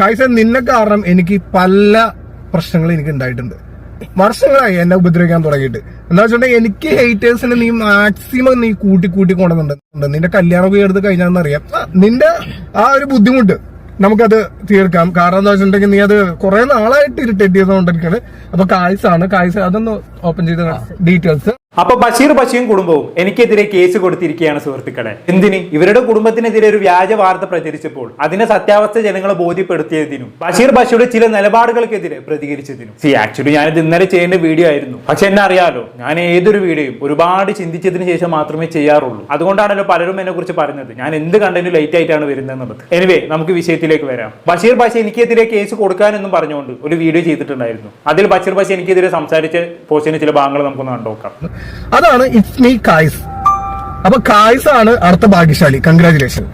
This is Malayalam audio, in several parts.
കാഴ്ച നിന്നെ കാരണം എനിക്ക് പല പ്രശ്നങ്ങൾ എനിക്ക് ഉണ്ടായിട്ടുണ്ട്. വർഷങ്ങളായി എന്നെ ഉപദ്രവിക്കാൻ തുടങ്ങിയിട്ട്. എന്താ വെച്ചിട്ടുണ്ടെങ്കിൽ എനിക്ക് ഹേറ്റേഴ്സിനെ നീ മാക്സിമം നീ കൂട്ടി കൂട്ടി കൊണ്ടുവന്നിട്ടുണ്ട്. നിന്റെ കല്യാണമൊക്കെ എടുത്ത് കഴിഞ്ഞാന്നറിയാം നിന്റെ ആ ഒരു ബുദ്ധിമുട്ട് നമുക്കത് തീർക്കാം. കാരണം എന്താ വെച്ചിട്ടുണ്ടെങ്കിൽ നീ അത് കുറെ നാളായിട്ട് ഇറിറ്റേറ്റ് ചെയ്തുകൊണ്ടിരിക്കുകയാണ്. അപ്പൊ കായ്സാണ് കായ്സ് അതൊന്ന് ഓപ്പൺ ചെയ്ത ഡീറ്റെയിൽസ് അപ്പൊ ബഷീർ ബഷീറും കുടുംബവും എനിക്കെതിരെ കേസ് കൊടുത്തിരിക്കുകയാണ് സുഹൃത്തുക്കളെ. എന്തിന്? ഇവരുടെ കുടുംബത്തിനെതിരെ ഒരു വ്യാജ വാർത്ത പ്രചരിച്ചപ്പോൾ അതിന്റെ സത്യാവസ്ഥ ജനങ്ങളെ ബോധ്യപ്പെടുത്തിയതിനും ബഷീർ ബഷീറുടെ ചില നിലപാടുകൾക്കെതിരെ പ്രതികരിച്ചതിനും. സി ആക്ച്വലി ഞാൻ ഇത് ഇന്നലെ ചെയ്യേണ്ട വീഡിയോ ആയിരുന്നു. പക്ഷെ എന്നെ അറിയാലോ ഞാൻ ഏതൊരു വീഡിയോയും ഒരുപാട് ചിന്തിച്ചതിന് ശേഷം മാത്രമേ ചെയ്യാറുള്ളൂ. അതുകൊണ്ടാണല്ലോ പലരും എന്നെ കുറിച്ച് പറഞ്ഞത്. ഞാൻ എന്ത് കണ്ടന്റ് ലേറ്റ് ആയിട്ടാണ് വരുന്നത് എന്നുള്ളത് എനിവേ നമുക്ക് വിഷയത്തിലേക്ക് വരാം. ബഷീർ ബഷ എനിക്കെതിരെ കേസ് കൊടുക്കാനെന്നും പറഞ്ഞുകൊണ്ട് ഒരു വീഡിയോ ചെയ്തിട്ടുണ്ടായിരുന്നു. അതിൽ ബഷീർ ബഷ എനിക്കെതിരെ സംസാരിച്ച് പോസ്റ്റിന് ചില ഭാഗങ്ങൾ നമുക്കൊന്ന് കണ്ടുനോക്കാം അതാണ് ഇറ്റ്സ് മീ കായ്സ്. അപ്പൊ കായ്സ് ആണ് അടുത്ത ഭാഗ്യശാലി. കൺഗ്രാചുലേഷൻ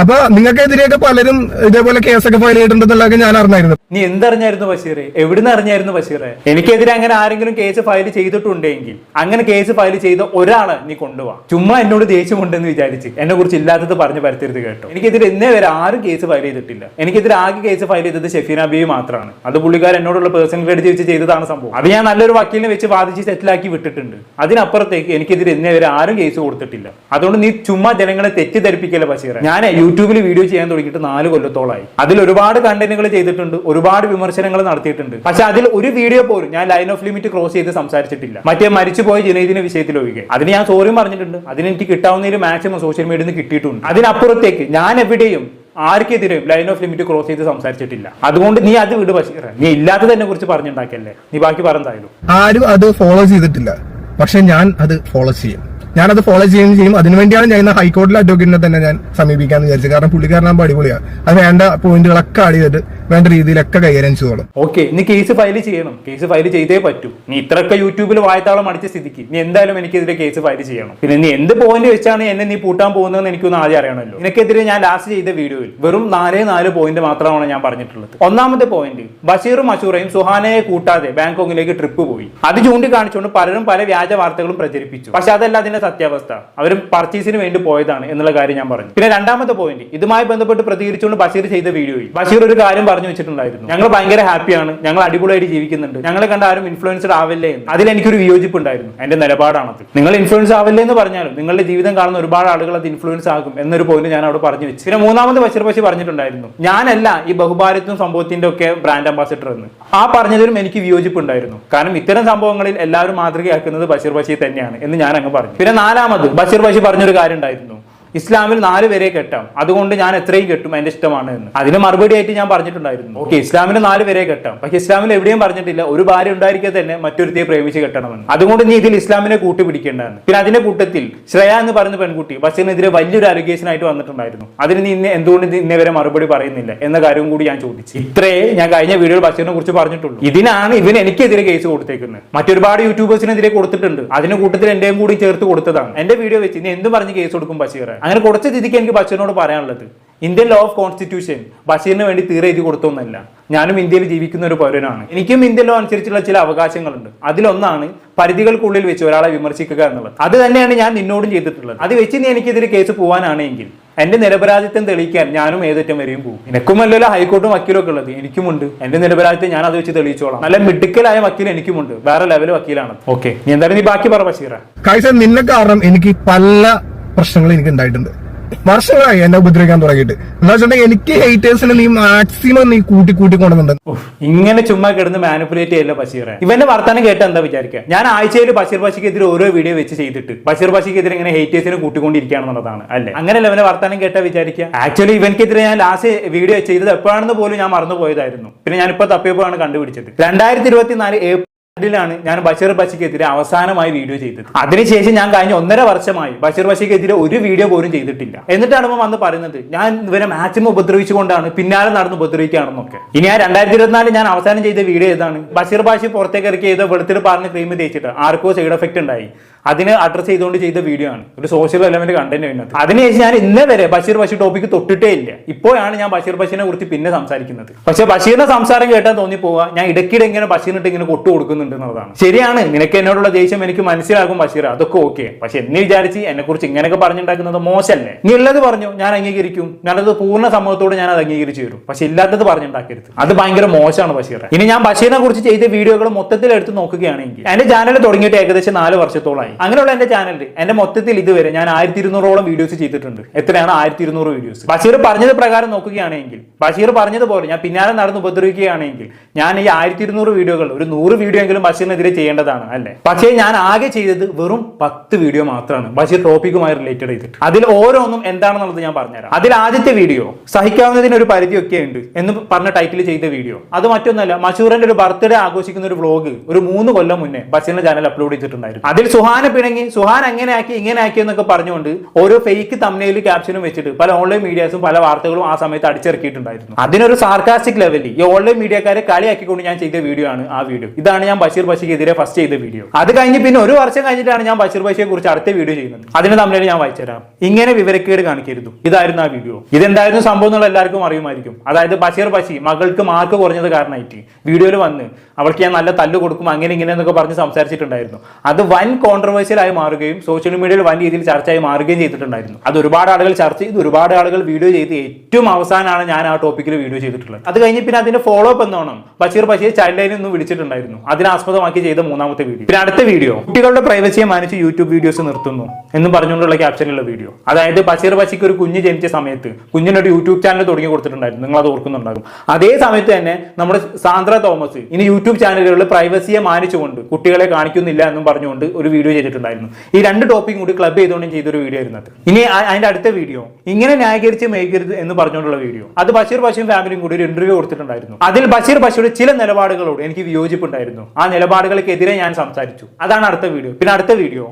അപ്പൊ നിങ്ങൾക്കെതിരെയൊക്കെ പലരും ഇതേപോലെ കേസൊക്കെ ഫയൽ ചെയ്തിട്ടുണ്ടെന്നുള്ളതൊക്കെ ഞാൻ അറിഞ്ഞായിരുന്നു. നീ എന്തറിഞ്ഞായിരുന്നു ബഷീറെ? എവിടുന്ന് അറിഞ്ഞായിരുന്നു ബഷീറെ? എനിക്കെതിരെ അങ്ങനെ ആരെങ്കിലും കേസ് ഫയൽ ചെയ്തിട്ടുണ്ടെങ്കിൽ അങ്ങനെ കേസ് ഫയൽ ചെയ്ത ഒരാളെ നീ കൊണ്ടുപോവാ ചുമ്മാ എന്നോട് ദേഷ്യമുണ്ടെന്ന് വിചാരിച്ച് എന്നെ കുറിച്ച് ഇല്ലാത്തത് പറഞ്ഞ് പരത്തരുത് കേട്ടോ. എനിക്കെതിരെ ഇന്നേ വരെ ആരും കേസ് ഫയൽ ചെയ്തിട്ടില്ല. എനിക്കെതിരെ ആകെ കേസ് ഫയൽ ചെയ്തത് ഷെഫീന ബി മാത്രമാണ് അത് പുള്ളിക്കാരൻ എന്നോടുള്ള പേഴ്സണൽ ക്രെഡിറ്റ് വെച്ച് ചെയ്തതാണ് സംഭവം. അത് ഞാൻ നല്ലൊരു വക്കീലിനെ വെച്ച് വാദിച്ച് സെറ്റിലാക്കി വിട്ടിട്ടുണ്ട്. അതിനപ്പുറത്തേക്ക് എനിക്കെതിരെ ഇന്നേ വരെ ആരും കേസ് കൊടുത്തിട്ടില്ല. അതുകൊണ്ട് നീ ചുമ്മാ ജനങ്ങളെ തെറ്റിദ്ധരിപ്പിക്കല്ലേ ബഷീറെ? ഞാൻ യൂട്യൂബിൽ വീഡിയോ ചെയ്യാൻ തുടങ്ങിയിട്ട് നാല് കൊല്ലത്തോളമായി അതിൽ ഒരുപാട് കണ്ടന്റുകൾ ചെയ്തിട്ടുണ്ട് ഒരുപാട് വിമർശനങ്ങൾ നടത്തിയിട്ടുണ്ട്. പക്ഷെ അതിൽ ഒരു വീഡിയോ പോലും ഞാൻ ലൈൻ ഓഫ് ലിമിറ്റ് ക്രോസ് ചെയ്ത് സംസാരിച്ചിട്ടില്ല. മറ്റേ മരിച്ചുപോയ ജനീതിന്റെ വിഷയത്തിൽ ഒഴികെ അതിന് ഞാൻ സോറിയും പറഞ്ഞിട്ടുണ്ട്. അതിന് എനിക്ക് കിട്ടാവുന്നതിൽ മാക്സിമം സോഷ്യൽ മീഡിയയിൽ നിന്ന് കിട്ടിയിട്ടുണ്ട്. അതിനപ്പുറത്തേക്ക് ഞാൻ എവിടെയും ആർക്കെതിരെയും ലൈൻ ഓഫ് ലിമിറ്റ് ക്രോസ് ചെയ്ത് സംസാരിച്ചിട്ടില്ല. അതുകൊണ്ട് നീ അത് വിട് ബഷീർ നീ ഇല്ലാത്തതിനെ കുറിച്ച് പറഞ്ഞുണ്ടാക്കിയല്ലേ നീ ബാക്കി പറഞ്ഞതായാലും ആരും അത് ഫോളോ ചെയ്തിട്ടില്ല. പക്ഷെ ഞാൻ അത് ഫോളോ ചെയ്യും. ഞാനത് ഫോളോ ചെയ്യുകയും ചെയ്യും. അതിനുവേണ്ടിയാണ് ഞാൻ ഇന്ന് ഹൈക്കോടതിയിലെ അഡ്വക്കേറ്റിനെ തന്നെ ഞാൻ സമീപിക്കാന്ന് വിചാരിച്ചത്. കാരണം പുള്ളിക്കാരനാകുമ്പോൾ അടിപൊളിയാണ് അത് വേണ്ട പോയിന്റുകളൊക്കെ ആഡ് ചെയ്തിട്ട് വേണ്ട രീതിയിലൊക്കെ കൈകാര്യം ചെയ്തോളും. ഓക്കെ ഇനി കേസ് ഫയൽ ചെയ്യണം. കേസ് ഫയൽ ചെയ്തേ പറ്റൂ. നീ ഇത്രയൊക്കെ യൂട്യൂബിൽ വായത്താളം അടിച്ച സ്ഥിതിക്ക്. നീ എന്തായാലും എനിക്കെതിരെ കേസ് ഫയൽ ചെയ്യണം. പിന്നെ നീ എന്ത് പോയിന്റ് വെച്ചാണ് എന്നെ നീ പൂട്ടാൻ പോകുന്നതെന്ന് എനിക്കൊന്ന് ആദ്യം അറിയണമല്ലോ. നിനക്കെതിരെ ഞാൻ ലാസ്റ്റ് ചെയ്ത വീഡിയോയിൽ വെറും നാലേ നാല് പോയിന്റ് മാത്രമാണ് ഞാൻ പറഞ്ഞിട്ടുള്ളത്. ഒന്നാമത്തെ പോയിന്റ് ബഷീറും മഷൂറയും സുഹാനയെ കൂട്ടാതെ ബാങ്കോങ്ങിലേക്ക് ട്രിപ്പ് പോയി. അത് ചൂണ്ടിക്കാണിച്ചുകൊണ്ട് പലരും പല വ്യാജ വാർത്തകളും പ്രചരിപ്പിച്ചു. പക്ഷെ അതല്ല അതിന്റെ സത്യാവസ്ഥ. അവരും പർച്ചേസിന് വേണ്ടി പോയതാണ് എന്നുള്ള കാര്യം ഞാൻ പറഞ്ഞു. പിന്നെ രണ്ടാമത്തെ പോയിന്റ് ഇതുമായി ബന്ധപ്പെട്ട് പ്രതികരിച്ചുകൊണ്ട് ബഷീർ ചെയ്ത വീഡിയോയിൽ ബഷീർ ഒരു കാര്യം പറഞ്ഞു വെച്ചിട്ടുണ്ടായിരുന്നു. ഞങ്ങൾ ഭയങ്കര ഹാപ്പിയാണ് ഞങ്ങൾ അടിപൊളിയായിട്ട് ജീവിക്കുന്നുണ്ട്. ഞങ്ങളെ കണ്ട ആരും ഇൻഫ്ലുവൻസ്ഡ് ആവില്ലേ എന്ന്. അതിൽ എനിക്കൊരു വിയോജിപ്പ് ഉണ്ടായിരുന്നു എന്റെ നിലപാടാണ് നിങ്ങൾ ഇൻഫ്ലുവൻസ് ആവില്ലേ എന്ന് പറഞ്ഞാലും നിങ്ങളുടെ ജീവിതം കാണുന്ന ഒരുപാട് ആളുകൾ അത് ഇൻഫ്ലുവൻസ് ആകും എന്നൊരു പോയിന്റ് ഞാൻ അവിടെ പറഞ്ഞു വെച്ചു. പിന്നെ മൂന്നാമത് ബഷീർ ബഷീർ പറഞ്ഞിട്ടുണ്ടായിരുന്നു. ഞാനല്ല ഈ ബഹുഭാരത്വം സംഭവത്തിന്റെ ഒക്കെ ബ്രാൻഡ് അംബാസിഡർ എന്ന്. ആ പറഞ്ഞതിലും എനിക്ക് വിയോജിപ്പ് ഉണ്ടായിരുന്നു കാരണം ഇത്തരം സംഭവങ്ങളിൽ എല്ലാവരും മാതൃകയാക്കുന്നത് ബഷീർ ബഷീർ തന്നെയാണ് എന്ന് ഞാൻ അങ്ങ് പറഞ്ഞു. പിന്നെ നാലാമത് ബഷീർ ബഷീർ പറഞ്ഞൊരു കാര്യം ഉണ്ടായിരുന്നു ഇസ്ലാമിൽ നാല് പേരെ കെട്ടാം. അതുകൊണ്ട് ഞാൻ എത്രയും കെട്ടും എന്റെ ഇഷ്ടമാണ് എന്ന്. അതിന് മറുപടി ആയിട്ട് ഞാൻ പറഞ്ഞിട്ടുണ്ടായിരുന്നു. ഓക്കെ. ഇസ്ലാമിൽ നാല് പേരെ കെട്ടാം. പക്ഷെ ഇസ്ലാമിൽ എവിടെയും പറഞ്ഞിട്ടില്ല ഒരു ഭാര്യ ഉണ്ടായിരിക്കെ തന്നെ മറ്റൊരുത്തിയെ പ്രേമിച്ച് കെട്ടണമെന്ന്. അതുകൊണ്ട് നീ ഇതിൽ ഇസ്ലാമിനെ കൂട്ടി പിടിക്കേണ്ടതാണ് പിന്നെ അതിന്റെ കൂട്ടത്തിൽ ശ്രേയ എന്ന് പറഞ്ഞ പെൺകുട്ടി ബഷീറിനെതിരെ വലിയൊരു അലഗേഷൻ ആയിട്ട് വന്നിട്ടുണ്ടായിരുന്നു. അതിന് നീ ഇന്ന് എന്തുകൊണ്ട് ഇന്നേ വരെ മറുപടി പറയുന്നില്ല എന്ന കാര്യവും കൂടി ഞാൻ ചോദിച്ചു. ഇത്രേ ഞാൻ കഴിഞ്ഞ വീഡിയോയിൽ ബഷീറിനെ കുറിച്ച് പറഞ്ഞിട്ടുള്ളൂ. ഇതിനാണ് ഇവൻ എനിക്കെതിരെ കേസ് കൊടുത്തേക്കുന്നത്. മറ്റൊരുപാട് യൂട്യൂബേഴ്സിനെതിരെ കൊടുത്തിട്ടുണ്ട്. അതിന് കൂട്ടത്തിൽ എന്റെയും കൂടി ചേർത്ത് കൊടുത്തതാണ്. എന്റെ വീഡിയോ വെച്ച് നീ എന്ത് പറഞ്ഞ് കേസ് കൊടുക്കും ബഷീർ അങ്ങനെ കുറച്ച് രീതിക്ക് എനിക്ക് ബഷീറിനോട് പറയാനുള്ളത്. ഇന്ത്യൻ ലോ ഓഫ് കോൺസ്റ്റിറ്റ്യൂഷൻ ബഷീറിന് വേണ്ടി തീരെ എഴുതി കൊടുത്തൊന്നുമല്ല ഞാനും ഇന്ത്യയിൽ ജീവിക്കുന്ന ഒരു പൗരനാണ്. എനിക്കും ഇന്ത്യൻ ലോ അനുസരിച്ചുള്ള ചില അവകാശങ്ങളുണ്ട്. അതിലൊന്നാണ് പരിധികൾക്കുള്ളിൽ വെച്ച് ഒരാളെ വിമർശിക്കുക എന്നുള്ളത്. അത് തന്നെയാണ് ഞാൻ നിന്നോടും ചെയ്തിട്ടുള്ളത്. അത് വെച്ച് നീ എനിക്കെതിരെ കേസ് പോകാനാണെങ്കിൽ എന്റെ നിരപരാധിത്വം തെളിയിക്കാൻ ഞാനും ഏതറ്റം വരെയും പോകും എനിക്കുമല്ലല്ലോ ഹൈക്കോർട്ടും വക്കീലും ഒക്കെ ഉള്ളത്. എനിക്കുമുണ്ട്. എന്റെ നിരപരാധിത്വം ഞാൻ അത് വെച്ച് തെളിയിച്ചോളാം. നല്ല മിടുക്കലായ വക്കീൽ എനിക്കുമുണ്ട്. വേറെ ലെവൽ വക്കീലാണ്. ഓക്കെ നീ എന്തായാലും നീ ബാക്കി പറ ബഷീറ. നിന്നെ കാരണം എനിക്ക് പല പ്രശ്നങ്ങൾ എനിക്ക് ഉണ്ടായിട്ടുണ്ട് വർഷങ്ങളായി എന്നെ ഉപദ്രവിക്കാൻ തുടങ്ങിയിട്ട്. എന്താ വെച്ചിട്ടുണ്ടെങ്കിൽ എനിക്ക് ഹേറ്റേഴ്സിനെ നീ മാക്സിമം നീ കൂട്ടി കൂട്ടി കൊണ്ടുവന്നുണ്ട് ഇങ്ങനെ ചുമ്മാ കിടന്ന് മാനിപ്പുലേറ്റ് ചെയ്യല്ല ബഷീറെ? ഇവന്റെ വർത്താനം കേട്ട് എന്താ വിചാരിക്കുക? ഞാൻ ആഴ്ചയിൽ ബഷീർ ബഷിക്കെതിരെ ഓരോ വീഡിയോ വെച്ച് ചെയ്തിട്ട് ബഷീർ ബഷിക്കെതിരെ ഇങ്ങനെ ഹേറ്റേഴ്സിനെ കൂട്ടിക്കൊണ്ടിരിക്കുകയാണെന്നുള്ളതാണ് അല്ലേ? അങ്ങനെയല്ല ഇവന്റെ വർത്താനം കേട്ടാ വിചാരിക്കുക? ആക്ച്വലി ഇവൻക്കെതിരെ ഞാൻ ലാസ്റ്റ് വീഡിയോ ചെയ്തത് എപ്പോഴാണെന്ന് പോലും ഞാൻ മറന്നു പോയതായിരുന്നു പിന്നെ ഞാൻ ഇപ്പൊ തപ്പിയപ്പോഴാണ് കണ്ടുപിടിച്ചത്. രണ്ടായിരത്തി ഇരുപത്തിനാല് ഏപ്രിൽ ിലാണ് ഞാൻ ബഷീർ ബഷിക്കെതിരെ അവസാനമായി വീഡിയോ ചെയ്തത്. അതിനുശേഷം ഞാൻ കഴിഞ്ഞ ഒന്നര വർഷമായി ബഷീർ ബഷിക്കെതിരെ ഒരു വീഡിയോ പോലും ചെയ്തിട്ടില്ല. എന്നിട്ടാണ് ഇവൻ വന്ന് പറയുന്നത് ഞാൻ ഇവരെ മാക്സിമം ഉപദ്രവിച്ചുകൊണ്ടാണ് പിന്നാലെ നടന്ന് ഉപദ്രവിക്കുകയാണെന്നൊക്കെ. ഇനി ആ രണ്ടായിരത്തി ഇരുപത്തിനാല് ഞാൻ അവസാനം ചെയ്ത വീഡിയോ ഏതാണ്? ബഷീർ ബാഷി പുറത്തേക്ക് ഇറക്കി ചെയ്ത വെളുത്തിൽ പറഞ്ഞ് ക്രീം തേച്ചിട്ട് ആർക്കോ സൈഡ് എഫക്ട് ഉണ്ടായി. അതിന് അഡ്രസ് ചെയ്തുകൊണ്ട് ചെയ്ത വീഡിയോ ആണ്. ഒരു സോഷ്യൽ എലമെന്റ് കണ്ടന്റ് വരുന്നത് അതിനുശേഷം ഞാൻ ഇന്നേ വരെ ബഷീർ ബഷീർ ടോപ്പിക്ക് തൊട്ടിട്ടേ ഇല്ല. ഇപ്പോഴാണ് ഞാൻ ബഷീർ ബഷീറിനെ കുറിച്ച് പിന്നെ സംസാരിക്കുന്നത്. പക്ഷേ ബഷീറിന്റെ സംസാരം കേട്ടാൽ തോന്നിപ്പോവുക ഞാൻ ഇടയ്ക്കിടെ ഇങ്ങനെ ബഷീറിട്ട് ഇങ്ങനെ കൊട്ടു കൊടുക്കുന്നുണ്ട് എന്നുള്ളതാണ്. ശരിയാണ് നിനക്ക് എന്നോടുള്ള ദേഷ്യം എനിക്ക് മനസ്സിലാകും ബഷീർ അതൊക്കെ ഓക്കെ പക്ഷെ എന്ന് വിചാരിച്ച് എന്നെ കുറിച്ച് ഇങ്ങനെയൊക്കെ പറഞ്ഞിട്ടുണ്ടാക്കുന്നത് മോശമല്ലേ? നീ ഉള്ളത് പറഞ്ഞു ഞാൻ അംഗീകരിക്കും. ഞാനത് പൂർണ സമൂഹത്തോട് ഞാൻ അത് അംഗീകരിച്ചു തരും. പക്ഷെ ഇല്ലാത്തത് പറഞ്ഞുണ്ടാക്കരുത്. അത് ഭയങ്കര മോശമാണ് ബഷീർ ഇനി ഞാൻ ബഷീറിനെ കുറിച്ച് ചെയ്ത വീഡിയോകൾ മൊത്തത്തിൽ എടുത്ത് നോക്കുകയാണെങ്കിൽ എന്റെ ചാനൽ തുടങ്ങിയിട്ട് ഏകദേശം നാല് വർഷത്തോളമായി അങ്ങനെയുള്ള എന്റെ ചാനലിൽ എന്റെ മൊത്തത്തിൽ ഇതുവരെ ഞാൻ ആയിരത്തി ഇരുന്നൂറോളം വീഡിയോസ് ചെയ്തിട്ടുണ്ട്. എത്രയാണ്? ആയിരത്തി ഇരുന്നൂറ് വീഡിയോസ് ബഷീർ പറഞ്ഞത് പ്രകാരം നോക്കുകയാണെങ്കിൽ ബഷീർ പറഞ്ഞതുപോലെ ഞാൻ പിന്നാലെ നടന്ന് ഉപദ്രവിക്കുകയാണെങ്കിൽ ഞാൻ ഈ ആയിരത്തി ഇരുന്നൂറ് വീഡിയോകൾ ഒരു നൂറ് വീഡിയോ എങ്കിലും ബഷീറിനെതിരെ ചെയ്യേണ്ടതാണ് അല്ലേ? പക്ഷേ ഞാൻ ആകെ ചെയ്തത് വെറും പത്ത് വീഡിയോ മാത്രമാണ് ബഷീർ ടോപ്പിക്കുമായി റിലേറ്റഡ് ചെയ്തിട്ട് അതിൽ ഓരോന്നും എന്താണെന്നുള്ളത് ഞാൻ പറഞ്ഞുതരാം. അതിൽ ആദ്യത്തെ വീഡിയോ സഹിക്കാവുന്നതിന് ഒരു പരിധിയൊക്കെ ഉണ്ട് എന്ന് പറഞ്ഞ ടൈറ്റിൽ ചെയ്ത വീഡിയോ അത് മറ്റൊന്നല്ല മഷൂറിന്റെ ഒരു ബർത്ത്ഡേ ആഘോഷിക്കുന്ന ഒരു വ്ലോഗ് ഒരു മൂന്ന് കൊല്ലം മുന്നേ ബഷീറിന്റെ ചാനൽ അപ്ലോഡ് ചെയ്തിട്ടുണ്ടായിരുന്നു. അതിൽ സുഹാന പിണങ്ങി സുഹാൻ അങ്ങനെ ആക്കി ഇങ്ങനെ ആക്കി എന്നൊക്കെ പറഞ്ഞുകൊണ്ട് ഓരോ ഫേക്ക് തമ്മിൽ ക്യാപ്ഷനും വെച്ചിട്ട് പല ഓൺലൈൻ മീഡിയാസും പല വാർത്തകളും ആ സമയത്ത് അടിച്ചിറക്കിയിട്ടുണ്ടായിരുന്നു. അതിനൊരു സാർക്കാസ്റ്റിക് ലെവലിൽ ഈ ഓൺലൈൻ മീഡിയക്കാരെ കളിയാക്കിക്കൊണ്ട് ഞാൻ ചെയ്ത വീഡിയോ ആണ് ആ വീഡിയോ ഇതാണ് ഞാൻ ബഷീർ ബഷിക്കെതിരെ ഫസ്റ്റ് ചെയ്ത വീഡിയോ അത് കഴിഞ്ഞ് പിന്നെ ഒരു വർഷം കഴിഞ്ഞിട്ടാണ് ഞാൻ ബഷീർ ബഷിയെ കുറിച്ച് അടുത്ത വീഡിയോ ചെയ്യുന്നത്. അതിന് തമ്മിൽ ഞാൻ വായിച്ചുതരാം. ഇങ്ങനെ വിവരക്കേട് കാണിക്കരുത്. ഇതായിരുന്നു ആ വീഡിയോ ഇതെന്തായിരുന്നു സംഭവം എന്നുള്ള എല്ലാവർക്കും അറിയുമായിരിക്കും. അതായത് ബഷീർ ബഷി മകൾക്ക് മാർക്ക് കുറഞ്ഞത് കാരണമായിട്ട് വീഡിയോയിൽ വന്ന് അവൾക്ക് ഞാൻ നല്ല തല്ല് കൊടുക്കും അങ്ങനെ ഇങ്ങനെ എന്നൊക്കെ പറഞ്ഞ് സംസാരിച്ചിട്ടുണ്ടായിരുന്നു. അത് വൻ കോൺട്രവേഴ്സ്യലായി മാറുകയും സോഷ്യൽ മീഡിയയിൽ വൻ രീതിയിൽ ചർച്ചയായി മാറുകയും ചെയ്തിട്ടുണ്ടായിരുന്നു. അത് ഒരുപാട് ആളുകൾ ചർച്ച ചെയ്ത് ഒരുപാട് ആളുകൾ വീഡിയോ ചെയ്ത്. ഏറ്റവും അവസാനമാണ് ഞാൻ ആ ടോപ്പിക്കിൽ വീഡിയോ ചെയ്തിട്ടുള്ളത്. അത് കഴിഞ്ഞ് പിന്നെ അതിന്റെ ഫോളോ അപ്പ് എന്നോണം ബഷീർ ബഷീർ ചൈൽഡ് ലൈനിൽ നിന്ന് വിളിച്ചിട്ടുണ്ടായിരുന്നു. അതിനാസ്പദമാക്കി ചെയ്ത മൂന്നാമത്തെ വീഡിയോ പിന്നെ അടുത്ത വീഡിയോ കുട്ടികളുടെ പ്രൈവസിയെ മാനിച്ച് യൂട്യൂബ് വീഡിയോസ് നിർത്തുന്നു എന്ന് പറഞ്ഞുകൊണ്ടുള്ള ക്യാപ്ഷനിലുള്ള വീഡിയോ അതായത് ബഷീർ ബഷിക്ക് ഒരു കുഞ്ഞ് ജനിച്ച സമയത്ത് കുഞ്ഞിനൊരു യൂട്യൂബ് ചാനൽ തുടങ്ങി കൊടുത്തിട്ടുണ്ടായിരുന്നു. നിങ്ങൾ അത് ഓർക്കുന്നുണ്ടാകും. അതേ സമയത്ത് തന്നെ നമ്മുടെ സാന്ദ്ര തോമസ് ഇനി യൂട്യൂബ് ചാനലുകളിൽ പ്രൈവസിയെ മാനിച്ചുകൊണ്ട് കുട്ടികളെ കാണിക്കുന്നില്ല എന്നും പറഞ്ഞുകൊണ്ട് ഒരു വീഡിയോ ചെയ്തിട്ടുണ്ടായിരുന്നു. ഈ രണ്ട് ടോപ്പിക് കൂടി ക്ലബ് ചെയ്തുകൊണ്ട് ചെയ്തൊരു വീഡിയോ ആയിരുന്നത് ഇനി അതിന്റെ അടുത്ത വീഡിയോ ഇങ്ങനെ ന്യായീകരിച്ച് മേയ്ക്കരുത് എന്ന് പറഞ്ഞുകൊണ്ടുള്ള വീഡിയോ അത് ബഷീർ ബഷീർ ഫാമിലിയും കൂടി ഒരു ഇന്റർവ്യൂ കൊടുത്തിട്ടുണ്ടായിരുന്നു. അതിൽ ബഷീർ ബഷീറുടെ ചില നിലപാടുകളോട് എനിക്ക് വിയോജിപ്പുണ്ടായിരുന്നു. ആ നിലപാടുകൾക്കെതിരെ ഞാൻ സംസാരിച്ചു. അതാണ് അടുത്ത വീഡിയോ പിന്നെ അടുത്ത വീഡിയോ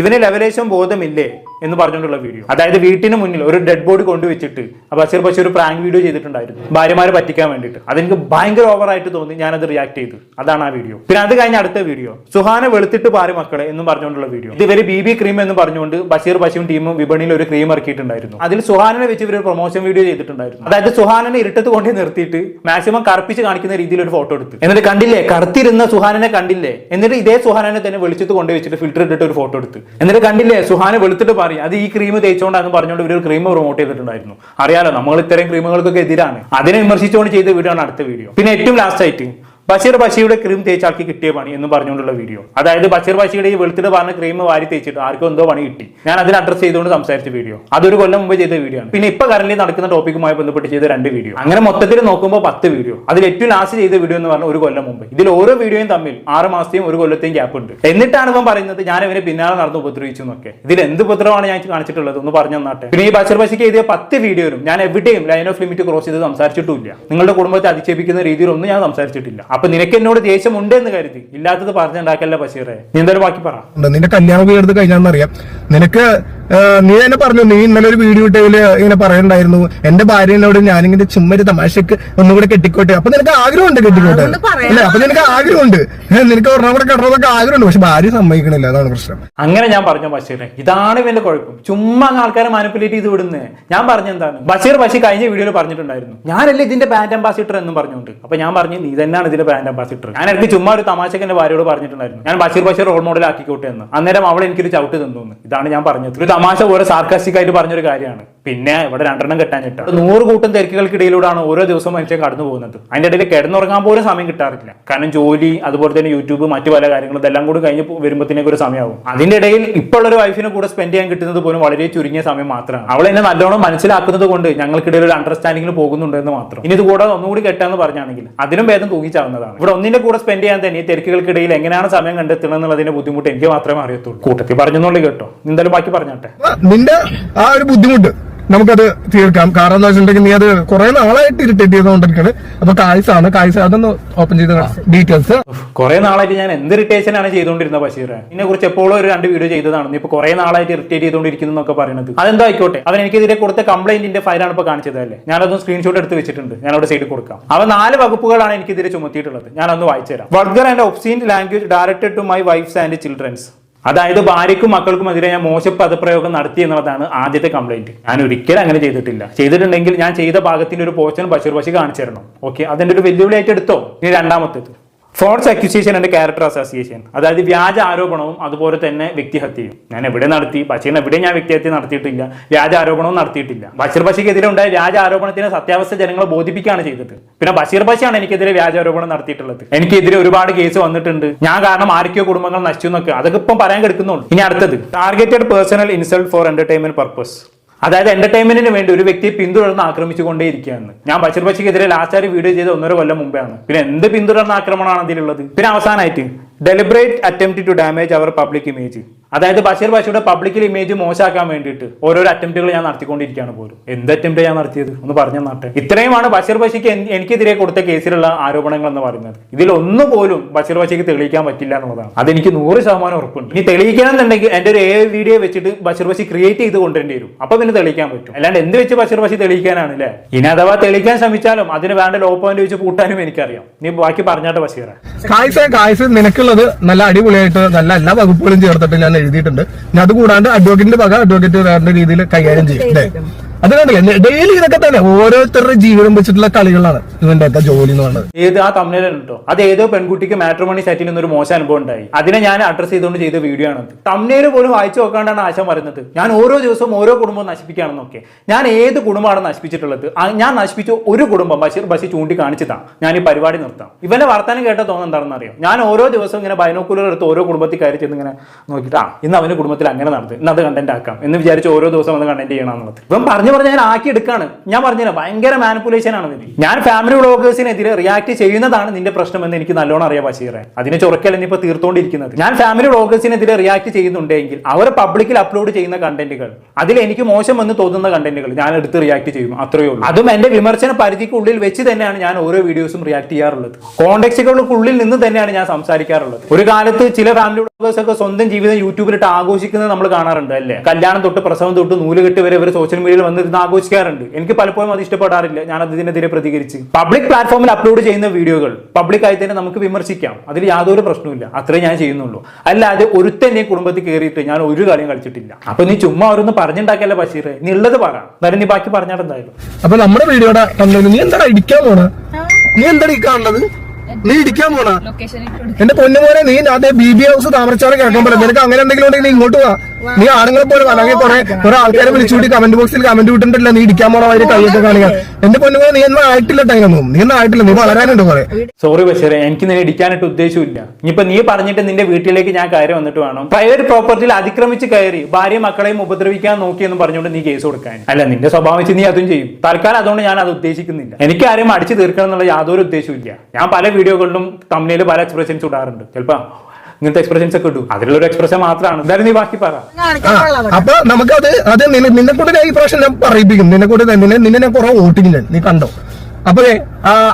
ഇവന് ലെവലേശം ബോധമില്ലേ? എന്ന് പറഞ്ഞുകൊണ്ടുള്ള വീഡിയോ അതായത് വീട്ടിന് മുന്നിൽ ഒരു ഡെഡ് ബോഡി കൊണ്ടുവച്ചിട്ട് ബഷീർ ബഷീർ ഒരു പ്രാങ്ക് വീഡിയോ ചെയ്തിട്ടുണ്ടായിരുന്നു. ഭാര്യമാരെ പറ്റിക്കാൻ വേണ്ടിയിട്ട്. അതെനിക്ക് ഭയങ്കര ഓവർ ആയിട്ട് തോന്നി ഞാനത് റിയാക്ട് ചെയ്തു. അതാണ് ആ വീഡിയോ പിന്നെ അത് കഴിഞ്ഞ അടുത്ത വീഡിയോ സുഹാന വെളുത്തിട്ട് പാര് മക്കളെ എന്ന് പറഞ്ഞുകൊണ്ടുള്ള വീഡിയോ ഇത് ഇവർ ബി ബി ക്രീം എന്ന് പറഞ്ഞുകൊണ്ട് ബഷീർ ബഷീം ടീമും വിപണിയിൽ ഒരു ക്രീം ഇറക്കിയിട്ടുണ്ടായിരുന്നു. അതിൽ സുഹാനെ വെച്ച് ഇവർ പ്രൊമോഷൻ വീഡിയോ ചെയ്തിട്ടുണ്ടായിരുന്നു. അതായത് സുഹാനെ ഇരുട്ടത്ത് കൊണ്ടേ നിർത്തിയിട്ട് മാക്സിമം കറുപ്പിച്ച് കാണിക്കുന്ന രീതിയിൽ ഒരു ഫോട്ടോ എടുത്തു. എന്നിട്ട് കണ്ടില്ലേ കറുത്തിരുന്ന സുഹാനെ കണ്ടില്ലേ? എന്നിട്ട് ഇതേ സുഹാനെ തന്നെ വെളിച്ചത്ത് കൊണ്ടുവച്ചിട്ട് ഫിൽറ്റർ ഇട്ടിട്ട് ഒരു ഫോട്ടോ എടുത്തു. എന്നിട്ട് കണ്ടില്ലേ സുഹാനെ വെളുത്തിട്ട് പറയും. അത് ഈ ക്രീം തേച്ചുകൊണ്ടാന്ന് പറഞ്ഞുകൊണ്ട് ഇവർ ക്രീം പ്രൊമോട്ട് ചെയ്തിട്ടുണ്ടായിരുന്നു. അറിയാലോ നമ്മൾ ഇത്തരം ക്രീമുകൾക്കൊക്കെ എതിരാണ്. അതിനെ വിമർശിച്ചുകൊണ്ട് ചെയ്ത വീഡിയോ ആണ് അടുത്ത വീഡിയോ. പിന്നെ ഏറ്റവും ലാസ്റ്റ് ആയിട്ട് ബഷീർ ബഷിയുടെ ക്രീം തേച്ചാക്കി കിട്ടിയ പണി എന്ന് പറഞ്ഞുകൊണ്ടുള്ള വീഡിയോ. അതായത് ബഷീർ ബഷിയുടെ ഈ വെളുത്തിട്ട് പറഞ്ഞ ക്രീം വാരി തേച്ചിട്ട് ആർക്കും എന്തോ പണി കിട്ടി. ഞാൻ അതിന് അഡ്രസ് ചെയ്തുകൊണ്ട് സംസാരിച്ച വീഡിയോ. അതൊരു കൊല്ലം മുമ്പ് ചെയ്ത വീഡിയോ ആണ്. പിന്നെ ഇപ്പൊ കറന്റ് നടക്കുന്ന ടോപ്പിക്കുമായി ബന്ധപ്പെട്ട് ചെയ്ത രണ്ട് വീഡിയോ. അങ്ങനെ മൊത്തത്തിൽ നോക്കുമ്പോൾ പത്ത് വീഡിയോ. അതിൽ ഏറ്റവും ലാസ്റ്റ് ചെയ്ത വീഡിയോ എന്ന് പറഞ്ഞാൽ ഒരു കൊല്ലം മുമ്പ്. ഇതിൽ ഓരോ വീഡിയോയും തമ്മിൽ ആറ് മാസത്തെയും ഒരു കൊല്ലത്തെയും ഗ്യാപ്പ് ഉണ്ട്. എന്നിട്ടാണ് ഇവൻ പറയുന്നത് ഞാൻ ഇവനെ പിന്നാലെ നടന്ന് ഉപദ്രവിച്ചു എന്നൊക്കെ. ഇതിൽ എന്ത് ഉപദ്രവമാണ് ഞാൻ കാണിച്ചിട്ടുള്ളത്? ഒന്ന് പറഞ്ഞു തന്നാട്ടെ. പിന്നെ ഈ ബഷീർ ബഷിക്ക് എഴുതിയ പത്ത് വീഡിയോയിലും ഞാൻ എവിടെയും ലൈൻ ഓഫ് ലിമിറ്റ് ക്രോസ് ചെയ്ത് സംസാരിച്ചിട്ടില്ല നിങ്ങളുടെ കുടുംബത്തെ അധിക്ഷേപിക്കുന്ന രീതിയിലൊന്നും ഞാൻ സംസാരിച്ചിട്ടില്ല. അപ്പൊ നിനക്ക് എന്നോട് ദേഷ്യം ഉണ്ട് എന്ന് കരുതി. ഇല്ലാത്തത് പറഞ്ഞുണ്ടാക്കല്ല ബഷീറെ? നീ എന്തായാലും ബാക്കി പറ. നിന്റെ കല്യാണം എടുത്ത് കഴിഞ്ഞാന്നറിയാം നിനക്ക് നീ തന്നെ പറഞ്ഞു നീ ഇന്നലെ ഒരു വീഡിയോ ഇട്ടതിൽ ഇങ്ങനെ പറയണ്ടായിരുന്നു. എന്റെ ഭാര്യനോട് ഞാനിങ്ങനെ ചുമ്മാര് തമാശക്ക് ഒന്നുകൂടെ കെട്ടിക്കോട്ടെ. അപ്പൊ നിനക്ക് ആഗ്രഹമുണ്ട് കെട്ടിക്കോട്ടെ? അല്ലെ? അപ്പൊ നിനക്ക് ആഗ്രഹമുണ്ട്. നിനക്ക് ഒരെണ്ണം കൂടെ കെട്ടണമെന്നൊക്കെ ആഗ്രഹമുണ്ട്. പക്ഷെ ഭാര്യ സമ്മതിക്കണില്ല. അതാണ് പ്രശ്നം. അങ്ങനെ ഞാൻ പറഞ്ഞു ബഷീറെ. ഇതാണ് ഇവന്റെ കുഴപ്പം. ചുമ്മാ ആൾക്കാരെ മാനിപ്പുലേറ്റ് ചെയ്ത് വിടുന്നത് ഞാൻ പറഞ്ഞ എന്താണ്? ബഷീർ ബഷീർ കഴിഞ്ഞ വീഡിയോയിൽ പറഞ്ഞിട്ടുണ്ടായിരുന്നു. ഞാനല്ലേ ഇതിന്റെ ബ്രാൻഡ് അംബാസിഡർ എന്നും പറഞ്ഞുകൊണ്ട്. അപ്പൊ ഞാൻ പറഞ്ഞു നീ തന്നെയാണ് ഇതിന്റെ ബ്രാൻഡ് അംബാസിഡർ ഞാൻ എനിക്ക് ചുമ്മാ ഒരു തമാശക്ക് എന്റെ ഭാര്യയോട് പറഞ്ഞിട്ടുണ്ടായിരുന്നു. ഞാൻ ബഷീർ ബഷീർ റോൾ മോഡൽ ആക്കിക്കോട്ടെ എന്ന്. അന്നേരം അവൾ എനിക്കൊരു ചവിട്ട് തന്നു എന്ന്. ഇതാണ് ഞാൻ പറഞ്ഞത്. ഒരു തമാശ പോലെ സാർക്കാസ്റ്റിക് ആയിട്ട് പറഞ്ഞൊരു കാര്യമാണ്. പിന്നെ ഇവിടെ രണ്ടെണ്ണം കെട്ടാനിട്ട് നൂറ് കൂട്ടം തിരക്കുകൾക്കിടയിലൂടെയാണ് ഓരോ ദിവസം മനുഷ്യൻ കടന്നു പോകുന്നത്. അതിന്റെ ഇടയിൽ കിടന്നുറങ്ങാൻ പോലും സമയം കിട്ടാറില്ല. കാരണം ജോലി അതുപോലെ തന്നെ യൂട്യൂബ് മറ്റു പല കാര്യങ്ങളും ഇതെല്ലാം കൂടി കഴിഞ്ഞ് വരുമ്പോഴത്തേക്ക് ഒരു സമയമാവും. അതിന്റെ ഇടയിൽ ഇപ്പോൾ ഉള്ള ഒരു വൈഫിനെ കൂടെ സ്പെൻഡ് ചെയ്യാൻ കിട്ടുന്നത് പോലും വളരെ ചുരുങ്ങിയ സമയം മാത്രമാണ്. അവൾ എന്നെ നല്ലോണം മനസ്സിലാക്കുന്നത് കൊണ്ട് ഞങ്ങൾക്കിടയിൽ ഒരു അണ്ടർസ്റ്റാൻഡിംഗിൽ പോകുന്നുണ്ട് എന്ന് മാത്രം. ഇനി ഇത് കൂടാതെ ഒന്നുകൂടി കെട്ടാന്ന് പറഞ്ഞാണെങ്കിൽ അതിനും ഭേദം തൂങ്ങിച്ചാവുന്നതാണ് ഇവിടെ ഒന്നിന്റെ കൂടെ സ്പെൻഡ് ചെയ്യാൻ തന്നെ തിരക്കുകൾക്കിടയിൽ എങ്ങനെയാണ് സമയം കണ്ടെത്തണം എന്നുള്ളതിന്റെ ബുദ്ധിമുട്ട് എനിക്ക് മാത്രമേ അറിയത്തുള്ളൂ. കൂട്ടത്തിൽ പറഞ്ഞെന്നുള്ളൂ കേട്ടോ. എന്തായാലും ബാക്കി പറഞ്ഞാട്ടെ. നിന്റെ ആ ഒരു ബുദ്ധിമുട്ട് നമുക്കത് തീർക്കാം. കാരണം എന്താ വെച്ചിട്ടുണ്ടെങ്കിൽ നീ അത് കുറെ നാളായിട്ട് ഇറിറ്റേറ്റ് ചെയ്തുകൊണ്ടിരിക്കണ്. അപ്പൊ കായ്സാണ് കായ്സ് അതൊന്ന് ഓപ്പൺ ചെയ്ത് ഡീറ്റെയിൽസ് കുറെ നാളായിട്ട് ഞാൻ എന്ത് ഇറിറ്റേഷൻ ആണ് ചെയ്തുകൊണ്ടിരുന്നത് ബഷീർ ഇതിനെ കുറിച്ച് എപ്പോഴും ഒരു രണ്ട് വീഡിയോ ചെയ്തതാണ്. നീ ഇപ്പൊ കുറെ നാളായിട്ട് ഇറിറ്റേറ്റ് ചെയ്തുകൊണ്ടിരിക്കുന്നു എന്നൊക്കെ പറയുന്നത് അതെന്തോ ആയിക്കോട്ടെ. അവൻ എനിക്കെതിരെ കൊടുത്ത കംപ്ലൈന്റിന്റെ ഫയലാണ് ഇപ്പൊ കാണിച്ചത് അല്ലേ? ഞാനതൊന്ന് സ്ക്രീൻഷോട്ട് എടുത്ത് വെച്ചിട്ടുണ്ട്. ഞാൻ അവിടെ സൈഡിൽ കൊടുക്കാം. അവ നാല് വകുപ്പുകളാണ് എനിക്കെതിരെ ചുമത്തിയിട്ടുള്ളത്. ഞാൻ വായിച്ചു തരാം. Vulgar and obscene language directed to my wife's and childrens അതായത് ഭാര്യയ്ക്കും മക്കൾക്കും എതിരെ ഞാൻ മോശം പദപ്രയോഗം നടത്തി എന്നുള്ളതാണ് ആദ്യത്തെ കംപ്ലൈന്റ് ഞാൻ ഒരിക്കലും അങ്ങനെ ചെയ്തിട്ടില്ല. ചെയ്തിട്ടുണ്ടെങ്കിൽ ഞാൻ ചെയ്ത ഭാഗത്തിന്റെ ഒരു പോർഷൻ ബഷീർ ബഷി കാണിച്ചു തരണം. ഓക്കെ അതിന്റെ ഒരു വെല്ലുവിളിയായിട്ട് എടുത്തോ ഇനി രണ്ടാമത്തേത്. False accusation and character association അതായത് വ്യാജ ആരോപണവും അതുപോലെ തന്നെ വ്യക്തിഹത്യയും. ഞാൻ എവിടെ നടത്തി? ബഷീറിന് എവിടെ ഞാൻ വ്യക്തിഹത്യ നടത്തിയിട്ടില്ല? വ്യാജ ആരോപണവും നടത്തിയിട്ടില്ല. ബഷീർ ബഷിക്കെതിരെ ഉണ്ടായ വ്യാജ ആരോപണത്തിന് സത്യാവസ്ഥ ജനങ്ങളെ ബോധിപ്പിക്കുകയാണ് ചെയ്തത്. പിന്നെ ബഷീർ ബഷിയാണ് എനിക്കെതിരെ വ്യാജ ആരോപണം നടത്തിയിട്ടുള്ളത്. എനിക്കെതിരെ ഒരുപാട് കേസ് വന്നിട്ടുണ്ട്. ഞാൻ കാരണം ആരൊക്കെയോ കുടുംബങ്ങൾ നശിച്ചു എന്നൊക്കെ. അതൊക്കെ ഇപ്പം പറയാൻ കിടക്കുന്നുള്ളൂ. ഇനി അടുത്തത്. Targeted personal insult for entertainment purpose അതായത് എന്റർടൈൻമെന്റിന് വേണ്ടി ഒരു വ്യക്തിയെ പിന്തുടർന്ന് ആക്രമിച്ചുകൊണ്ടേയിരിക്കുകയാണ്. ഞാൻ ബഷീർ ബഷിക്കെതിരെ ലാസ്റ്റ് ആയി വീഡിയോ ചെയ്ത ഒന്നര കൊല്ലം മുമ്പാണ് പിന്നെ എന്ത് പിന്തുടർന്ന ആക്രമണമാണ് അതിലുള്ളത്? പിന്നെ അവസാനമായിട്ട് deliberate attempt to damage their public image അതായത് ബഷീർ ബഷിയുടെ പബ്ലിക്കൽ ഇമേജ് മോശമാക്കാൻ വേണ്ടിയിട്ട് ഓരോ അറ്റംപ്റ്റുകൾ ഞാൻ നടത്തിക്കൊണ്ടിരിക്കുകയാണ് പോലും. എന്ത് അറ്റംപ്റ്റ് ഞാൻ നടത്തിയത്? ഒന്ന് പറഞ്ഞു നാട്ടെ ഇത്രയുമാണ് ബഷീർ ബഷിക്ക് എനിക്കെതിരെ കൊടുത്ത കേസിലുള്ള ആരോപണങ്ങൾ എന്ന് പറയുന്നത്. ഇതിൽ ഒന്നും പോലും ബഷീർ ബഷിക്ക് തെളിയിക്കാൻ പറ്റില്ല എന്നുള്ളതാണ്. അതെനിക്ക് നൂറ് ശതമാനം ഉറപ്പുണ്ട്. ഇനി തെളിയിക്കണം എന്നുണ്ടെങ്കിൽ എന്റെ ഒരു ഏഴ് വീഡിയോ വെച്ചിട്ട് ബഷീർ ബഷി ക്രിയേറ്റ് ചെയ്ത് കൊണ്ടുവരേണ്ടി വരും. അപ്പൊ പിന്നെ തെളിയിക്കാൻ പറ്റും. അല്ലാണ്ട് എന്ത് വെച്ച് ബഷീർ ബഷി തെളിയിക്കാനാണ് അല്ലേ ഇനി അഥവാ തെളിയിക്കാൻ ശ്രമിച്ചാലും അതിന് വേണ്ട ലോ പോയിന്റ് വെച്ച് കൂട്ടാനും എനിക്കറിയാം. നീ ബാക്കി പറഞ്ഞാട്ടെ ബഷീറെ. കായ്സ് നിനക്കുള്ളത് നല്ല അടിപൊളിയായിട്ട് നല്ല എല്ലാ വകുപ്പുകളും ചേർത്തിട്ട് ഞാൻ എഴുതിയിട്ടുണ്ട്. പിന്നെ അത് കൂടാണ്ട് അഡ്വക്കേറ്റിന്റെ വക അഡ്വക്കേറ്റ് വേണ്ട രീതിയിൽ കൈകാര്യം ചെയ്യും അല്ലേ? അത് കണ്ടില്ലേ? ഡെയിലി ഇതൊക്കെ തന്നെ. ഓരോരുത്തരുടെ ജീവിതം വെച്ചിട്ടുള്ള കളികളാണ് ഇവന്റെ ജോലി എന്ന് പറയുന്നത്. ഏത് ആ തമിഴിലാണ് കേട്ടോ. അത് ഏതോ പെൺകുട്ടിക്ക് മാട്രിമോണി സെറ്റിൽ ഒരു മോശം അനുഭവം ഉണ്ടായി. അതിനെ ഞാൻ അഡ്രസ് ചെയ്തുകൊണ്ട് ചെയ്ത വീഡിയോ ആണ് തമിഴിൽ പോലും വായിച്ചു നോക്കാണ്ടാണ് ആശ പറയുന്നത്. ഞാൻ ഓരോ ദിവസവും ഓരോ കുടുംബം നശിപ്പിക്കുകയാണെന്നൊക്കെ ഞാൻ ഏത് കുടുംബമാണ് നശിപ്പിച്ചിട്ടുള്ളത്? ഞാൻ നശിപ്പിച്ച ഒരു കുടുംബം ബഷീർ ബഷീർ ചൂണ്ടിക്കാണിച്ചതാ. ഞാൻ ഈ പരിപാടി നിർത്താം. ഇവന്റെ വർത്തമാനം കേട്ട തോന്നുന്നത് എന്താണെന്ന് അറിയാം ഞാൻ ഓരോ ദിവസവും ഇങ്ങനെ ബൈനോക്കുലർ എടുത്ത് ഓരോ കുടുംബത്തിൽ കയറി ചെന്ന് ഇങ്ങനെ നോക്കിയിട്ട് ഇന്ന് അവന്റെ കുടുംബത്തിൽ അങ്ങനെ നടന്നു ഇന്ന് അത് കണ്ടന്റ് ആക്കാം. എന്ന് വിചാരിച്ച് ഓരോ ദിവസം അത് കണ്ടന്റ് ചെയ്യണമെന്നുള്ളത് ഇവൻ പറഞ്ഞു പറഞ്ഞ് ഞാൻ ആക്കി എടുക്കാണ്. ഞാൻ പറഞ്ഞില്ല ഭയങ്കര മാനിപ്പുലേഷൻ ആണ് ഞാൻ ഫാമിലി വ്ളോഗേഴ്സിനെതിരെ റിയാക്ട് ചെയ്യുന്നതാണ് നിന്റെ പ്രശ്നം എന്ന് എനിക്ക് നല്ലോണം അറിയാം ബഷീറെ. അതിനെ ചൊറക്കല്ല ഇനിയിപ്പോ തീർത്തോണ്ടിരിക്കുന്നത്? ഞാൻ ഫാമിലി വ്ളോഗേഴ്സിനെതിരെ റിയാക്ട് ചെയ്യുന്നുണ്ടെങ്കിൽ അവർ പബ്ലിക്കിൽ അപ്ലോഡ് ചെയ്യുന്ന കണ്ടന്റുകൾ അതിൽ എനിക്ക് മോശം എന്ന് തോന്നുന്ന കണ്ടന്റുകൾ ഞാൻ എടുത്ത് റിയാക്ട് ചെയ്യും. അത്രയേ ഉള്ളൂ. അതും എന്റെ വിമർശന പരിധിക്കുള്ളിൽ വെച്ച് തന്നെയാണ് ഞാൻ ഓരോ വീഡിയോസും റിയാക്ട് ചെയ്യാറുള്ളത്. കോണ്ടക്സുകൾക്കുള്ളിൽ നിന്ന് തന്നെയാണ് ഞാൻ സംസാരിക്കാറുള്ളത്. ഒരു കാലത്ത് ചില ഫാമിലി വ്ളോഗേഴ്സ് ഒക്കെ സ്വന്തം ജീവിതം യൂട്യൂബിലിട്ട് ആഘോഷിക്കുന്നത് നമ്മൾ കാണാറുണ്ട് അല്ലേ? കല്യാണം തൊട്ട് പ്രസവം തൊട്ട് നൂലുകെട്ട് വരെ ഇവർ സോഷ്യൽ മീഡിയയിൽ വന്നിരുന്ന് ആഘോഷിക്കാറുണ്ട്. എനിക്ക് പലപ്പോഴും അത് ഇഷ്ടപ്പെടാറില്ല. ഞാൻ അതിനെതിരെ പ്രതികരിച്ച്. പബ്ലിക് പ്ലാറ്റ്ഫോമിൽ അപ്ലോഡ് ചെയ്യുന്ന വീഡിയോകൾ പബ്ലിക്കായി തന്നെ നമുക്ക് വിമർശിക്കാം. അതിൽ യാതൊരു പ്രശ്നവുമില്ല. അത്രേ ഞാൻ ചെയ്യുന്നുള്ളൂ. അല്ലാതെ ഒരുത്തന്നെ കുടുംബത്തിൽ കയറിയിട്ട് ഞാൻ ഒരു കാര്യം കളിച്ചിട്ടില്ല. അപ്പൊ നീ ചുമ്മാ ഓരോന്ന് പറഞ്ഞിണ്ടാക്കിയല്ലേ ബഷീർ നീ ഉള്ളത് പറ. എന്നാലും നീ ബാക്കി പറഞ്ഞാട്ടെന്തായാലും അപ്പൊ നമ്മുടെ വീഡിയോടെ നീ എന്താ ഇടിക്കാൻ പോണ? നീ എന്താ ഇടിക്കാനുള്ളത് കാണുന്നത്? നീ ഇടിക്കാൻ പോണ? എന്റെ പൊന്നുമോനെ നീ അതേ ബി ബി ഹൗസ് താമരച്ചാറ് കേൾക്കാൻ പോലെ നിനക്ക് അങ്ങനെ എന്തെങ്കിലും ഉണ്ടെങ്കിൽ നീ ഇങ്ങോട്ട് വാ. നീ ആണുങ്ങളെ പോലെ അല്ലെങ്കിൽ കുറെ കുറെ ആൾക്കാരെ വിളിച്ചുകൂടി കമന്റ് ബോക്സിൽ കമന്റ് വിട്ടിട്ടില്ല നീ ഇടിക്കാൻ പോണ അവർ കൈയൊക്കെ കാണിക്കാൻ. എന്റെ പൊന്നുപോലെ നീ ഒന്നും ആയിട്ടില്ല ടൈമൊന്നും നീ ഒന്നും ആയിട്ടില്ല നീ വളരാനുണ്ട് കുറെ. സോറി ബഷീറെ എനിക്ക് നിന്നെ ഇടിക്കാനായിട്ട് ഉദ്ദേശമില്ല. ഇനിയിപ്പോ നീ പറഞ്ഞിട്ട് നിന്റെ വീട്ടിലേക്ക് ഞാൻ കയറി വന്നിട്ട് വേണം. പ്രൈവറ്റ് പ്രോപ്പർട്ടിയിൽ അതിക്രമിച്ച് കയറി ഭാര്യയും മക്കളെയും ഉപദ്രവിക്കാൻ നോക്കിയെന്ന് പറഞ്ഞുകൊണ്ട് നീ കേസ് കൊടുക്കാൻ. അല്ല നിന്റെ സ്വഭാവം വെച്ച് നീ അതും ചെയ്യും. തൽക്കാലം അതുകൊണ്ട് ഞാൻ അത് ഉദ്ദേശിക്കുന്നില്ല. എനിക്ക് ആരെയും അടിച്ചു തീർക്കണം എന്നുള്ള യാതൊരു ഉദ്ദേശവും ഇല്ല ഞാൻ പല വീഡിയോകളിലും തമ്മിലും പല എക്സ്പ്രഷൻസ് ഇടാറുണ്ട്. ചിലപ്പോ ഇങ്ങനത്തെ എക്സ്പ്രഷൻസ് ഒക്കെ ഇടും. അതിലുള്ള ഒരു എക്സ്പ്രഷൻ മാത്രമാണ്. എന്തായാലും നീ ബാക്കി പറ. അപ്പൊ നമുക്കത് അത് നിന്നെ നിന്നെ കൂടെ ഞാൻ ഈ പ്രാവശ്യം ഞാൻ പറയിപ്പിക്കും. നിന്നെ കൂടെ നിന്നെ നിന്നെ ഞാൻ കുറെ വോട്ടിങ് നീ കണ്ടോ? അപ്പൊ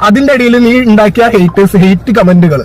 അതിന്റെ ഇടയിൽ നീ ഉണ്ടാക്കിയ ഹേറ്റേഴ്സ് ഹേറ്റ് കമന്റുകൾ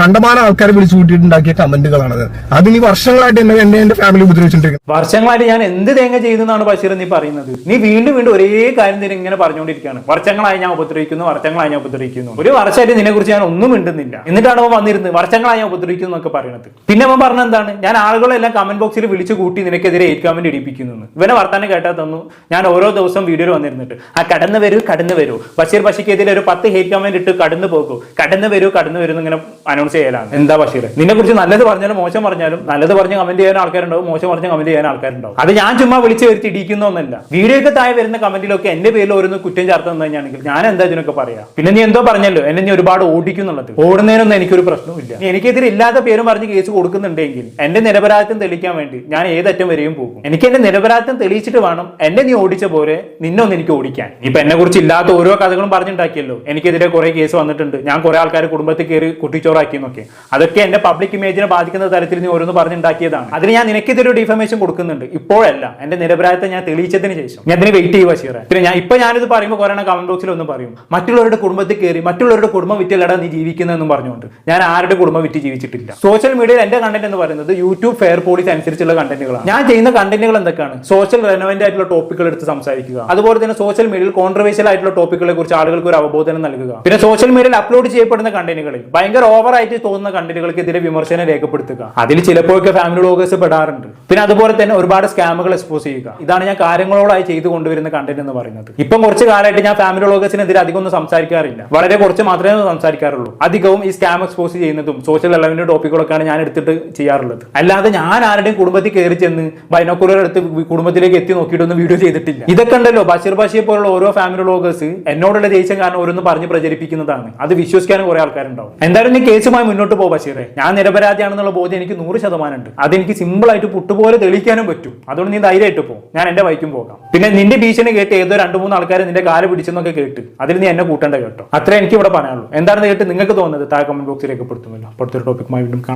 കണ്ടമാനം ആൾക്കാരെ വിളിച്ചു കൂട്ടിയിട്ടുണ്ടാക്കിയ കമന്റുകളാണത്. അത് നീ വർഷങ്ങളായിട്ട് എന്നെ എന്നെ എന്റെ ഫാമിലി ഉപദ്രവിച്ചിട്ടുണ്ട് വർഷങ്ങളായിട്ട് ഞാൻ എന്ത് തേങ്ങ ചെയ്തെന്നാണ് ബഷീർ നീ പറയുന്നത്. നീ വീണ്ടും വീണ്ടും ഒരേ കാര്യം തന്നെ ഇങ്ങനെ പറഞ്ഞുകൊണ്ടിരിക്കുകയാണ്. വർഷങ്ങളായി ഞാൻ ഉപദ്രവിക്കുന്നു വർഷങ്ങളായി ഞാൻ ഉപദ്രവിക്കുന്നു. ഒരു വർഷമായിട്ട് നിന്നെ കുറിച്ച് ഞാൻ ഒന്നും മിണ്ടുന്നില്ല. എന്നിട്ടാണ് അവൻ വന്നിരുന്നത് വർഷങ്ങളായി ഞാൻ ഉപദ്രവിക്കുന്നു എന്നൊക്കെ പറയുന്നത് പിന്നെ അവൻ പറഞ്ഞ എന്താണ്? ഞാൻ ആളുകളെല്ലാം കമന്റ് ബോക്സിൽ വിളിച്ചു കൂട്ടി നിനക്കെതിരെ എയ്റ്റ് കമന്റ് ഇടിപ്പിക്കുന്നു ഇവനെ വർത്താനം കേട്ടാ തന്നു. ഞാൻ ഓരോ ദിവസം വീഡിയോയിൽ വന്നിരുന്നിട്ട് ആ കടന്നു വരൂ കടന്നു വരൂ. ബഷീർ ബഷിക്കെതിരെ ഒരു പത്ത് ഹേറ്റ് കമന്റ് ഇട്ട് കടന്നു പോകൂ. കടന്നു വരൂ കടന്നു വരൂ എന്ന് ഇങ്ങനെ അനൗൺസ് ചെയ്യലാണ്. എന്താ ബഷീർ നിന്നെ കുറിച്ച് നല്ലത് പറഞ്ഞാലും മോശം പറഞ്ഞാലും നല്ലത് പറഞ്ഞ് കമന്റ് ചെയ്യാൻ ആൾക്കാരുണ്ടാവും മോശം പറഞ്ഞ് കമന്റ് ചെയ്യാൻ ആൾക്കാരുണ്ടാവും. അത് ഞാൻ ചുമ്മാ വിളിച്ചു വരുത്തി ഇടിക്കുന്നൊന്നല്ല വീഡിയോയ്ക്ക് താഴെ വരുന്ന കമന്റിലൊക്കെ എന്റെ പേരിൽ ഓരോന്ന് കുറ്റം ചേർത്ത് തന്നെയാണെങ്കിൽ ഞാൻ എന്താ ഇതിനൊക്കെ പറയാ? പിന്നെ നീ എന്തോ പറഞ്ഞല്ലോ എന്നെ നീ ഒരുപാട് ഓടിക്കുന്നുള്ളത് ഓടുന്നതിനൊന്നും എനിക്കൊരു പ്രശ്നവുമില്ല നീ എനിക്കെതിരെ ഇല്ലാത്ത പേരും പറഞ്ഞ് കേസ് കൊടുക്കുന്നുണ്ടെങ്കിൽ എന്റെ നിരപരാധിത്വം തെളിയിക്കാൻ വേണ്ടി ഞാൻ ഏതറ്റം വരെയും പോകും. എനിക്ക് എന്റെ നിരപരാധിത്വം തെളിയിച്ചിട്ട് വേണം എന്നെ നീ ഓടിച്ച പോലെ നിന്നൊന്ന് എനിക്ക് ഓടിക്കാൻ. ഇപ്പൊ എന്നെ കുറിച്ച് ഇല്ലാത്ത ഓരോ കഥകളും പറഞ്ഞിട്ടുണ്ടാക്കിയല്ലോ എനിക്കെതിരെ കുറെ കേസ് വന്നിട്ടുണ്ട്. ഞാൻ കുറെ ആൾക്കാർ കുടുംബത്തിൽ കയറി കുട്ടിച്ചോറാക്കി. എന്നൊക്കെ. അതൊക്കെ എന്റെ പബ്ലിക് ഇമേജിനെ ബാധിക്കുന്ന തരത്തിൽ നീ ഓരോന്ന് പറഞ്ഞുണ്ടാക്കിയതാണ്. അതിന് ഞാൻ നിനക്കിതൊരു ഡിഫമേഷൻ കൊടുക്കുന്നുണ്ട്. ഇപ്പോഴല്ല. എന്റെ നിരപരാധത്തെ ഞാൻ തെളിയിച്ചതിന് ശേഷം. ഞാൻ അതിന് വെയിറ്റ് ചെയ്യുക ബഷീറെ പിന്നെ ഞാൻ ഇപ്പൊ ഞാനിത് പറയുമ്പോൾ കുറേ കമന്റ് ബോക്സിൽ ഒന്നും പറയും. മറ്റുള്ളവരുടെ കുടുംബത്തിൽ കയറി മറ്റുള്ളവരുടെ കുടുംബം വിറ്റല്ലടാ നീ ജീവിക്കുന്നതെന്നും പറഞ്ഞുകൊണ്ട്. ഞാൻ ആരുടെ കുടുംബം വിറ്റ് ജീവിച്ചിട്ടില്ല. സോഷ്യൽ മീഡിയയിൽ എന്റെ കണ്ടന്റ് എന്ന് പറയുന്നത് യൂട്യൂബ് ഫെയർ പോളിസി അനുസരിച്ചുള്ള കണ്ടന്റുകളാണ് ഞാൻ ചെയ്യുന്ന കണ്ടന്റുകൾ എന്തൊക്കെയാണ്? സോഷ്യൽ റെലവെന്റ് ആയിട്ടുള്ള ടോപ്പിക്കുകൾ എടുത്ത് സംസാരിക്കുക. അതുപോലെ തന്നെ സോഷ്യൽ മീഡിയയിൽ കോൺട്രവേഴ്ഷ്യൽ ആയിട്ടുള്ള ടോപ്പിക്കുകളെ കുറിച്ച് ആളുകൾക്ക് ഒരു അവബോധനം നൽകുക. പിന്നെ സോഷ്യൽ മീഡിയയിൽ അപ്ലോഡ് ചെയ്യപ്പെടുന്ന കണ്ടന്റുകളിൽ ഭയങ്കര ഓവർ ആയിട്ട് തോന്നുന്ന കണ്ടന്റുകൾക്കെതിരെ വിമർശനം രേഖപ്പെടുത്തുക. അതിൽ ചിലപ്പോഴൊക്കെ ഫാമിലി വ്ളോഗേഴ്സ് പെടാറുണ്ട്. പിന്നെ അതുപോലെ തന്നെ ഒരുപാട് സ്കാമുകൾ എക്സ്പോസ് ചെയ്യുക. ഇതാണ് ഞാൻ കാര്യങ്ങളോടായി ചെയ്തു കൊണ്ടുവരുന്ന കണ്ടന്റ് എന്ന് പറയുന്നത്. ഇപ്പം കുറച്ച് കാലമായിട്ട് ഞാൻ ഫാമിലി വ്ളോഗേഴ്സിനെതിരെ അധികം ഒന്നും സംസാരിക്കാറില്ല. വളരെ കുറച്ച് മാത്രമേ സംസാരിക്കാറുള്ളൂ. അധികവും ഈ സ്കാം എക്സ്പോസ് ചെയ്യുന്നതും സോഷ്യൽ എലവന്റെ ടോപ്പിക്കുകളൊക്കെയാണ് ഞാൻ എടുത്തിട്ട് ചെയ്യാറുള്ളത്. അല്ലാതെ ഞാൻ ആരുടെയും കുടുംബത്തിൽ കയറി ചെന്ന് ബൈനോക്കുലർ എടുത്ത് കുടുംബത്തിലേക്ക് എത്തി നോക്കിയിട്ടൊന്നും വീഡിയോ ചെയ്തിട്ടില്ല. ഇതൊക്കെ ഉണ്ടല്ലോ ബഷീർ ബഷീർ പോലുള്ള ഓരോ ഫാമിലി വ്ളോഗേഴ്സ് എന്നോടുള്ള ദേഷ്യം കാരണം ഓരോന്ന് പറഞ്ഞ് പ്രചരിപ്പിക്കുന്നതാണ്. അത് വിശ്വസിക്കാനും കുറെ ആൾക്കാരുണ്ടാവും. എന്തായാലും നീ കേസുമായി മുന്നോട്ട് പോ ബഷീറെ. ഞാൻ നിരപരാധിയാണെന്നുള്ള ബോധ്യം എനിക്ക് നൂറ് ശതമാനം ഉണ്ട്. അതെനിക്ക് സിമ്പിൾ ആയിട്ട് പുട്ടുപോലെ തെളിയിക്കാനും പറ്റും. അതുകൊണ്ട് നീ ധൈര്യമായിട്ട് പോകും ഞാൻ എന്റെ വൈക്കും പോകാം. പിന്നെ നിന്റെ ഭീഷണി കേട്ട് ഏതോ രണ്ടു മൂന്ന് ആൾക്കാർ നിന്റെ കാൽ പിടിച്ചെന്നൊക്കെ കേട്ട് അതിൽ നീ എന്നെ കൂട്ടേണ്ട കേട്ടോ. അത്രേ എനിക്ക് ഇവിടെ പറയാനുള്ളൂ. എന്താണെന്ന് കേട്ട് നിങ്ങൾക്ക് തോന്നുന്നത് താഴെ കമന്റ് ബോക്സിൽ രേഖപ്പെടുത്തുമല്ലോ. അപ്പോഴത്തെ ടോപ്പിക്കുമായി വീണ്ടും